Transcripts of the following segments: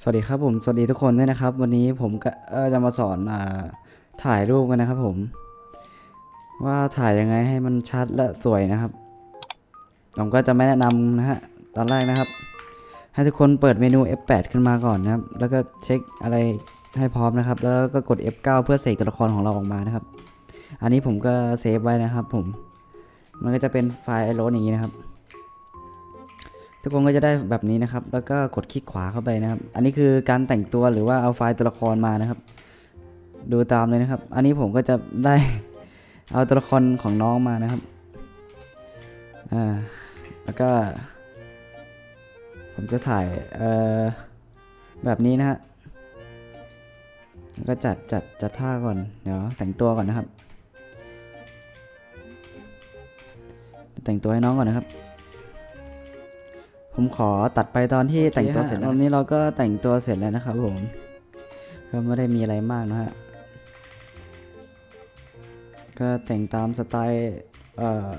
สวัสดีครับผม สวัสดีทุกคนด้วยนะครับ วันนี้ผมก็จะมาสอนอถ่ายรูปกันนะครับผม ว่าถ่ายยังไงให้มันชัดและสวยนะครับ ผมก็จะไม่แนะนำนะฮะตอนแรกนะครับ ให้ทุกคนเปิดเมนู F8 ขึ้นมาก่อนนะครับ แล้วก็เช็คอะไรให้พร้อมนะครับ แล้วก็กด F9 เพื่อเสกตัวละครของเราออกมานะครับ อันนี้ผมก็เซฟไว้นะครับ ผม มันก็จะเป็นไฟล์โรนอย่างนี้นะครับ ทุกคนก็จะได้แบบนี้นะครับ แล้วก็กดคลิกขวาเข้าไปนะครับ อันนี้คือการแต่งตัวหรือว่าเอาไฟล์ตัวละครมานะครับ ดูตามเลยนะครับ อันนี้ผมก็จะได้เอาตัวละครของน้องมานะครับ อ่า แล้วก็ ผมจะถ่ายเอ่อแบบนี้นะฮะก็จัดจัดจัดท่าก่อน เดี๋ยวแต่งตัวก่อนนะครับ แต่งตัวให้น้องก่อนนะครับ ผมขอตัดไปตอนที่แต่งตัวเสร็จแล้วตอนนี้เราก็แต่งตัวเสร็จแล้วนะครับผมก็ไม่ได้มีอะไรมากนะฮะก็แต่งตามสไตล์เอ่อ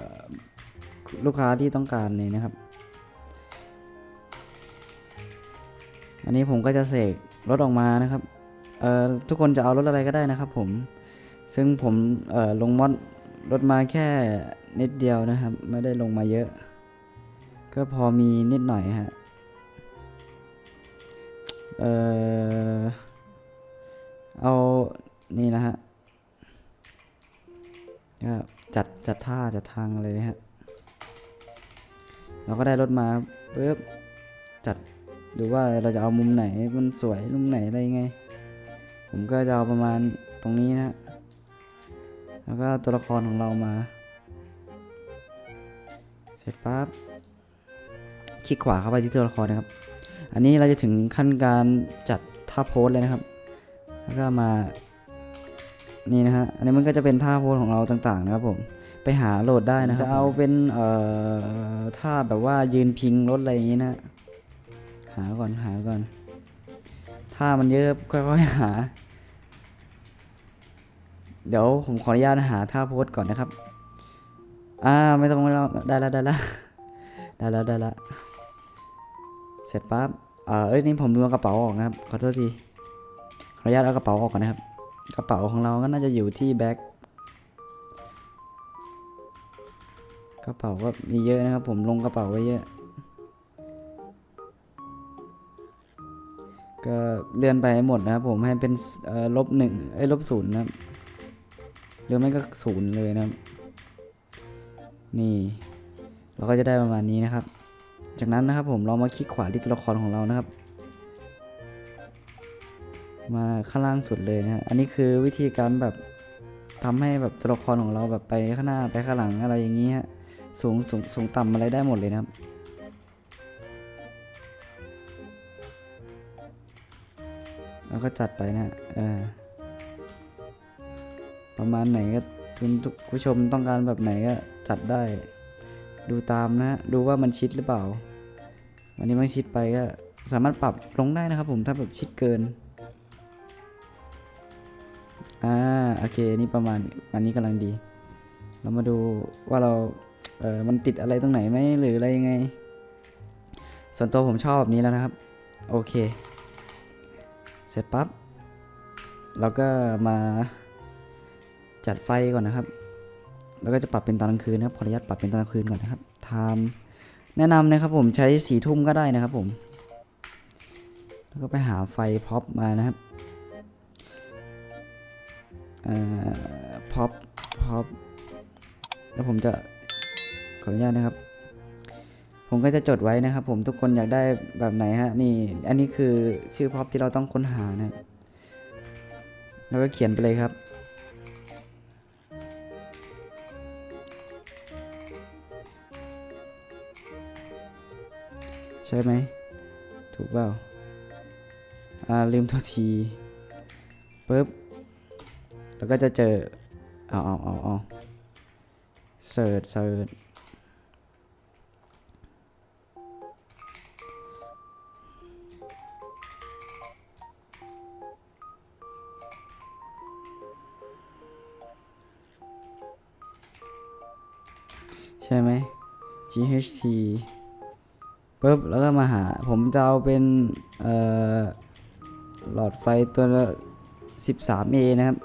ลูกค้าที่ต้องการเลยนะครับ อันนี้ผมก็จะเสกรถออกมานะครับเอ่อทุกคนจะเอารถอะไรก็ได้นะครับ ผม ซึ่งผมเอ่อลงมอดรถมาแค่นิดเดียวนะครับ ไม่ได้ลงมาเยอะ ก็พอมีนิดหน่อยฮะ เอ่อ เอา นี่นะฮะก็จัด จัดท่า จัดทางเลยนะฮะ เราก็ได้รถมาปุ๊บ จัดดูว่าเราจะเอามุมไหน มันสวย มุมไหนอะไรยังไง ผมก็จะเอาประมาณตรงนี้นะฮะแล้วก็ตัวละครของเรามา เสร็จปั๊บ คลิกขวาเข้าไปที่ตัวละครนะครับ อันนี้เราจะถึงขั้นการจัดท่าโพสเลยนะครับ แล้วก็มานี่นะฮะ อันนี้มันก็จะเป็นท่าโพสของเราต่างๆนะครับผม ไปหาโหลดได้นะครับ จะเอาเป็นเอ่อท่าแบบว่ายืนพิงรถอะไรอย่างนี้นะ หาก่อนหาก่อน ท่ามันเยอะค่อยๆหา เดี๋ยวผมขออนุญาตหาท่าโพสก่อนนะครับ อ่าไม่ต้องไม่ต้องได้ล้วได้ล้วได้ล้วได้ล้ว เสร็จปั๊บเออเอ้ยนี่ผมลืมเอากระเป๋าออกนะครับ ขอโทษที ขออนุญาตเอากระเป๋าออกก่อนนะครับ กระเป๋าของเราก็น่าจะอยู่ที่แบ็คกระเป๋าก็มีเยอะนะครับ ผมลงกระเป๋าไว้เยอะ ก็เลื่อนไปให้หมดนะครับผมให้เป็นลบหนึ่งเอ้ยลบศูนย์นะครับหรือไม่ก็ศูนย์เลยนะครับ นี่ เราก็จะได้ประมาณนี้นะครับ จากนั้นนะครับผมเรามาคลิกขวาที่ตัวละครของเรานะครับ มาข้างล่างสุดเลยนะอันนี้คือวิธีการแบบทำให้แบบตัวละครของเราแบบไปข้างหน้าไปข้างหลังอะไรอย่างนี้ฮะสูงสูงสูงต่ำอะไรได้หมดเลยนะครับแล้วก็จัดไปนะฮะเออประมาณไหนก็คุณผู้ชมต้องการแบบไหนก็จัดได้ ดูตามนะ ดูว่ามันชิดหรือเปล่า วันนี้มันชิดไปก็สามารถปรับลงได้นะครับผมถ้าแบบชิดเกิน อ่าโอเคนี่ประมาณอันนี้กำลังดี เรามาดูว่าเราเออมันติดอะไรตรงไหนไหมหรืออะไรยังไง ส่วนตัวผมชอบแบบนี้แล้วนะครับ โอเค เสร็จปั๊บเราก็มาจัดไฟก่อนนะครับ แล้วก็จะปรับเป็นตอนกลางคืนนะครับขออนุญาตปรับเป็นตอนกลางคืนก่อนนะครับไทม์แนะนำนะครับผมใช้สีทุ่มก็ได้นะครับผมแล้วก็ไปหาไฟพ็อปมานะครับพ็อปพ็อปแล้วผมจะขออนุญาตนะครับ ผมก็จะจดไว้นะครับ ผมทุกคนอยากได้แบบไหนฮะนี่อันนี้คือชื่อพ็อปที่เราต้องค้นหานะแล้วก็เขียนไปเลยครับ ใช่ไหม ถูกเปล่า อ่า ลืมทัทีปุ๊บ แล้วก็จะเจอ เอาเอาเอาเอาเสิร์ชเสิร์ชใช่ไหม GHT ปุ๊บแล้วก็มาหาผมจะเอาเป็นหลอดไฟตัวละ 13A นะครับ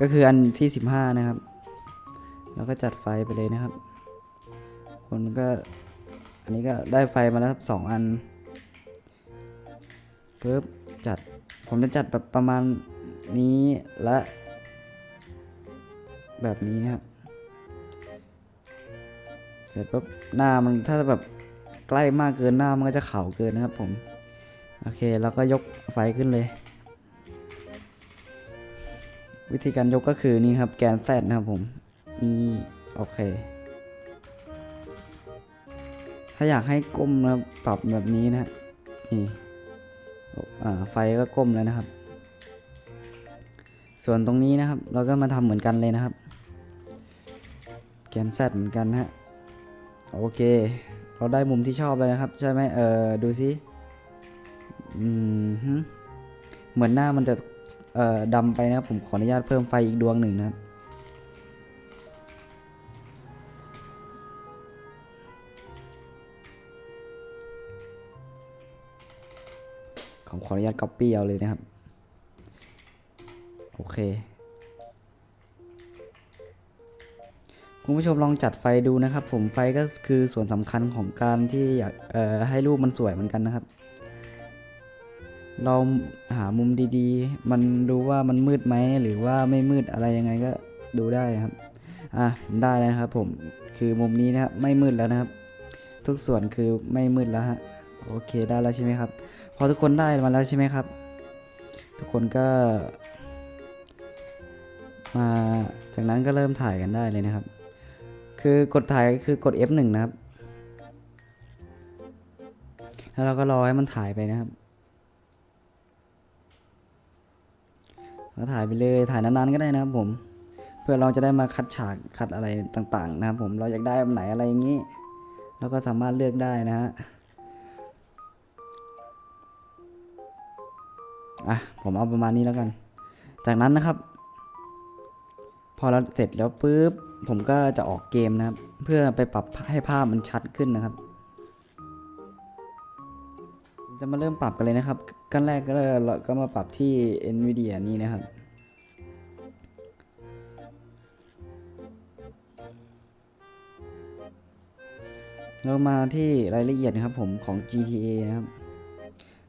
ก็คืออันที่ 15 นะครับ แล้วก็จัดไฟไปเลยนะครับ คนก็อันนี้ก็ได้ไฟมาแล้วครับสองอันปึ๊บจัดผมจะจัดแบบประมาณนี้และ แบบนี้นะครับ เสร็จปุ๊บหน้ามันถ้าแบบ ใกล้มากเกินหน้ามันก็จะขาวเกินนะครับผม โอเคแล้วก็ยกไฟขึ้นเลย วิธีการยกก็คือนี่ครับแกนแซดนะครับผมนี่โอเค ถ้าอยากให้ก้มนะปรับแบบนี้นะนี่ไฟก็ก้มแล้วนะครับ ส่วนตรงนี้นะครับ เราก็มาทำเหมือนกันเลยนะครับ แกนแซดเหมือนกันนะฮะโอเค เราได้มุมที่ชอบเลยนะครับ ใช่ไหมเออดูซิอืมเหมือนหน้ามันจะเอ่อดำไปนะครับ ผมขออนุญาตเพิ่มไฟอีกดวงหนึ่งนะครับผมขออนุญาต copy เอาเลยนะครับ โอเค คุณผู้ชมลองจัดไฟดูนะครับ ผมไฟก็คือส่วนสำคัญของการที่อยากให้รูปมันสวยเหมือนกันนะครับ เราหามุมดีๆ มันดูว่ามันมืดไหมหรือว่าไม่มืดอะไรยังไงก็ดูได้ครับ อะได้แล้วนะครับ ผมคือมุมนี้นะครับไม่มืดแล้วนะครับ ทุกส่วนคือไม่มืดแล้วฮะโอเคได้แล้วใช่ไหมครับ พอทุกคนได้มาแล้วใช่ไหมครับ ทุกคนก็ มาจากนั้นก็เริ่มถ่ายกันได้เลยนะครับ คือกดถ่ายคือกด F1 นะครับ แล้วเราก็รอให้มันถ่ายไปนะครับเราถ่ายไปเลยถ่ายนานๆก็ได้นะครับผม เพื่อเราจะได้มาคัดฉากคัดอะไรต่าง ๆ นะครับ ผมเราอยากได้แบบไหนอะไรอย่างนี้เราก็สามารถเลือกได้นะฮะอะผมเอาประมาณนี้แล้วกัน จากนั้นนะครับ พอเราเสร็จแล้วปุ๊บผมก็จะออกเกมนะครับ เพื่อไปปรับให้ภาพมันชัดขึ้นนะครับ จะมาเริ่มปรับกันเลยนะครับ ขั้นแรกก็เราก็มาปรับที่ NVIDIA นี่นะครับเรามาที่รายละเอียดนะครับผมของ GTA นะครับ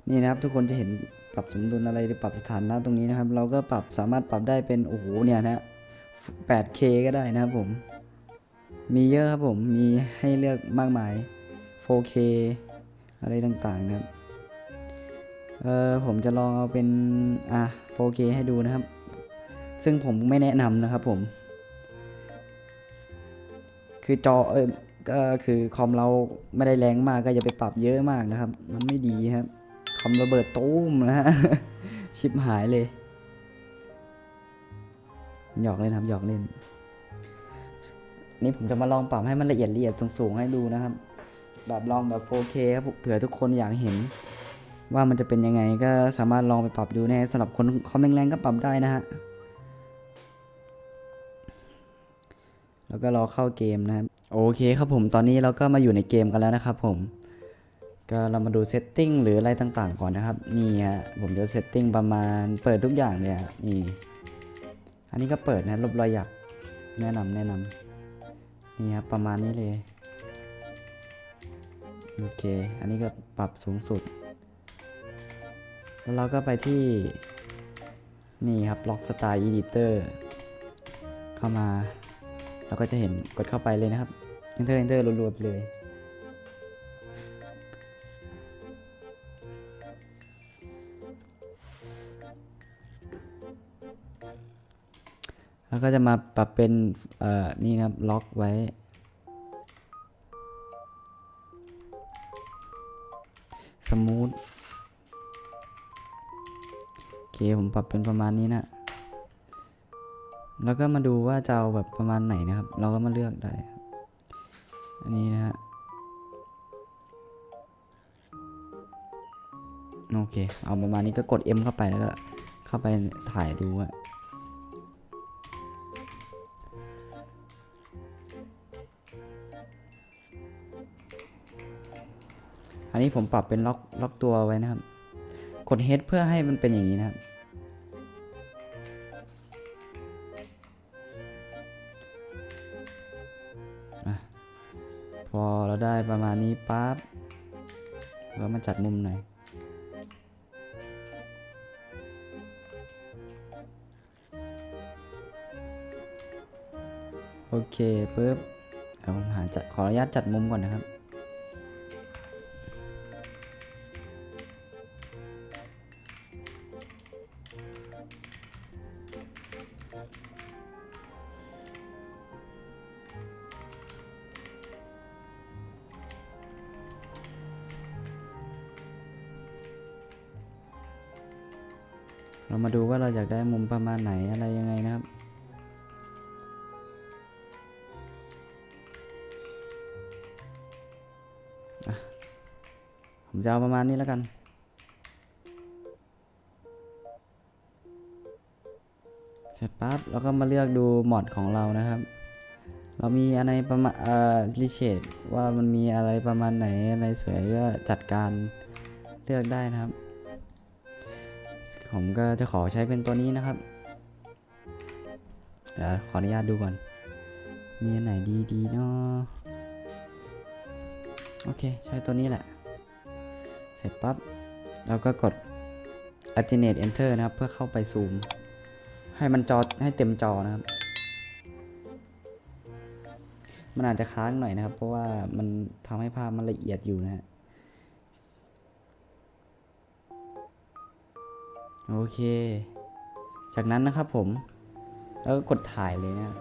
นี่นะครับทุกคนจะเห็นปรับสมดุลอะไรหรือปรับสถานะตรงนี้นะครับ เราก็ปรับสามารถปรับได้เป็นโอ้โหเนี่ยนะ 8K ก็ได้นะครับผม มีเยอะครับผม มีให้เลือกมากมาย 4K อะไรต่างๆนะครับ เออผมจะลองเอาเป็น อะ 4K ให้ดูนะครับ ซึ่งผมไม่แนะนำนะครับผม คือจอ เออก็คือคอมเราไม่ได้แรงมากก็อย่าไปปรับเยอะมากนะครับ มันไม่ดีครับ คอมระเบิดตู้มนะฮะ ชิปหายเลย หยอกเล่นครับหยอกเล่น นี่ผมจะมาลองปรับให้มันละเอียดละเอียดสูงๆให้ดูนะครับ แบบลองแบบ 4K ครับเผื่อทุกคนอยากเห็น ว่ามันจะเป็นยังไงก็สามารถลองไปปรับดูแน่สำหรับคนคอมแรงๆก็ปรับได้นะฮะแล้วก็รอเข้าเกมนะครับโอเคครับผมตอนนี้เราก็มาอยู่ในเกมกันแล้วนะครับผมก็เรามาดูเซตติ้งหรืออะไรต่างๆก่อนนะครับ นี่ฮะผมจะเซตติ้งประมาณเปิดทุกอย่างเลยนี่ อันนี้ก็เปิดนะลบรอยหยักแนะนำแนะนำนี่ครับประมาณนี้เลยโอเค อันนี้ก็ปรับสูงสุด แล้วเราก็ไปที่ นี่ครับ Lock Style Editor เข้ามา เราก็จะเห็นกดเข้าไปเลยนะครับ Enter Enter รัวๆไปเลย ก็จะมาปรับเป็นเอ่อนี่นะครับล็อกไว้ สมูทโอเคผมปรับเป็นประมาณนี้นะ แล้วก็มาดูว่าจะเอาแบบประมาณไหนนะครับ เราก็มาเลือกได้ อันนี้นะฮะโอเค เอาประมาณนี้ก็กด M เข้าไปแล้วก็เข้าไปถ่ายดูอะ นนี้ผมปรับเป็นล็อกล็อกตัวไว้นะครับ กด H เพื่อให้มันเป็นอย่างนี้นะครับ พอเราได้ประมาณนี้ปั๊บเรามาจัดมุมหน่อย โอเคปุ๊บเอาผมหาจัดขออนุญาตจัดมุมก่อนนะครับ เรามาดูว่าเราอยากได้มุมประมาณไหนอะไรยังไงนะครับ ผมจะเอาประมาณนี้แล้วกัน เสร็จปั๊บเราก็มาเลือกดูมอดของเรานะครับ เรามีอะไรประมาณเอ่อรีเชดว่ามันมีอะไรประมาณไหนอะไรสวยก็จัดการเลือกได้นะครับ ผมก็จะขอใช้เป็นตัวนี้นะครับ เดี๋ยวขออนุญาตดูก่อน มีอันไหนดีๆเนาะโอเค ใช้ตัวนี้แหละ เสร็จปั๊บเราก็กด alternate enter นะครับ เพื่อเข้าไปซูม ให้มันจอให้เต็มจอนะครับ มันอาจจะค้างหน่อยนะครับ เพราะว่ามันทำให้ภาพมันละเอียดอยู่นะฮะ โอเค จากนั้นนะครับผม แล้วก็กดถ่ายเลยเนะครับ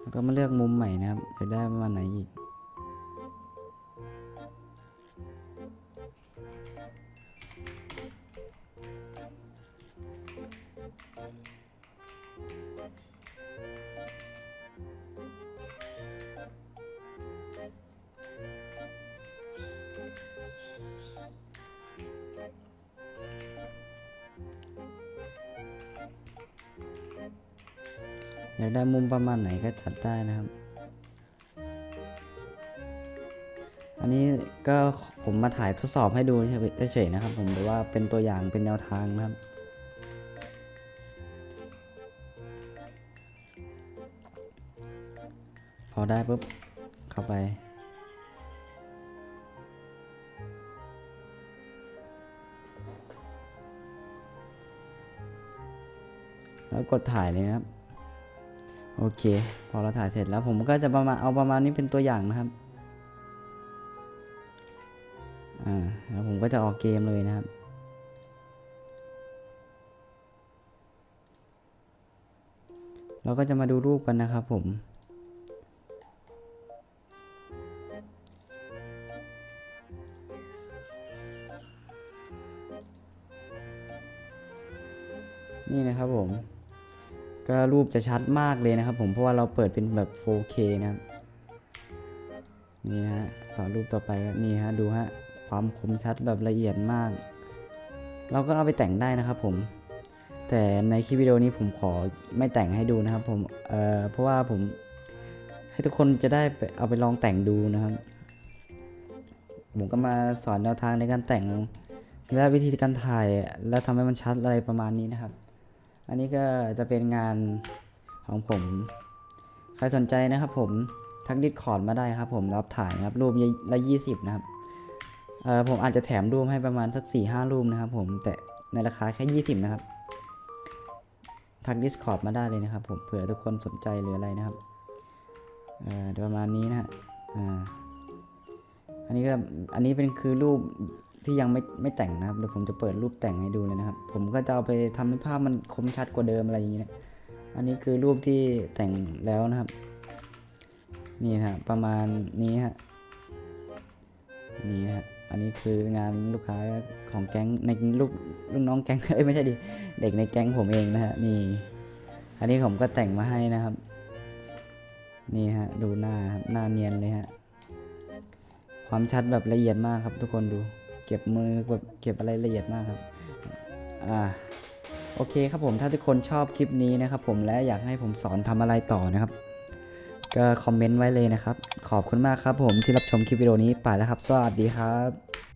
แล้วก็มาเลือกมุมใหม่นะครับจะได้ประมาณไหนอีก อยากได้มุมประมาณไหนก็จัดได้นะครับ อันนี้ก็ผมมาถ่ายทดสอบให้ดูเฉยๆนะครับ ผมหรือว่าเป็นตัวอย่างเป็นแนวทางนะครับพอได้ปุ๊บเข้าไป แล้วกดถ่ายเลยนะครับ โอเค พอเราถ่ายเสร็จแล้วผมก็จะประมาณเอาประมาณนี้เป็นตัวอย่างนะครับ อ่า แล้วผมก็จะออกเกมเลยนะครับ เราก็จะมาดูรูปกันนะครับผมนี่นะครับผม ก็รูปจะชัดมากเลยนะครับ ผมเพราะว่าเราเปิดเป็นแบบ 4K นะครับนี่ฮะต่อรูปต่อไปนี่ฮะดูฮะความคมชัดแบบละเอียดมาก เราก็เอาไปแต่งได้นะครับผม แต่ในคลิปวิดีโอนี้ผมขอไม่แต่งให้ดูนะครับผมเอ่อเพราะว่าผมให้ทุกคนจะได้เอาไปลองแต่งดูนะครับผมก็มาสอนแนวทางในการแต่งและวิธีการถ่าย แล้วทำให้มันชัดอะไรประมาณนี้นะครับ อันนี้ก็จะเป็นงานของผม ใครสนใจนะครับผมทักดิสคอร์ดมาได้ครับ ผมรับถ่ายนะครับรูปละยี่สิบนะครับเอ่อผมอาจจะแถมรูปให้ประมาณสักสี่ห้ารูปนะครับ ผมแต่ในราคาแค่ยี่สิบนะครับทักดิสคอร์ดมาได้เลยนะครับผมเผื่อทุกคนสนใจหรืออะไรนะครับเอ่อประมาณนี้นะฮะอ่าอันนี้ก็อันนี้เป็นคือรูป ที่ยังไม่ไม่แต่งนะครับเดี๋ยวผมจะเปิดรูปแต่งให้ดูเลยนะครับ ผมก็จะเอาไปทำให้ภาพมันคมชัดกว่าเดิมอะไรอย่างนี้นะอันนี้คือรูปที่แต่งแล้วนะครับ นี่ฮะประมาณนี้ฮะนี่ฮะอันนี้คืองานลูกค้าของแก๊งในลูกลูกน้องแก๊งเอ้ยไม่ใช่ดิเด็กในแก๊งผมเองนะฮะนี่ อันนี้ผมก็แต่งมาให้นะครับ นี่ฮะดูหน้าครับหน้าเนียนเลยฮะความชัดแบบละเอียดมากครับทุกคนดู ก็บมือแบบเก็บอะไรละเอียดมากครับ อ่า โอเคครับผม ถ้าทุกคนชอบคลิปนี้นะครับผม และอยากให้ผมสอนทำอะไรต่อนะครับ ก็คอมเมนต์ไว้เลยนะครับ ขอบคุณมากครับผมที่รับชมคลิปวิดีโอนี้ ไปแล้วครับ สวัสดีครับ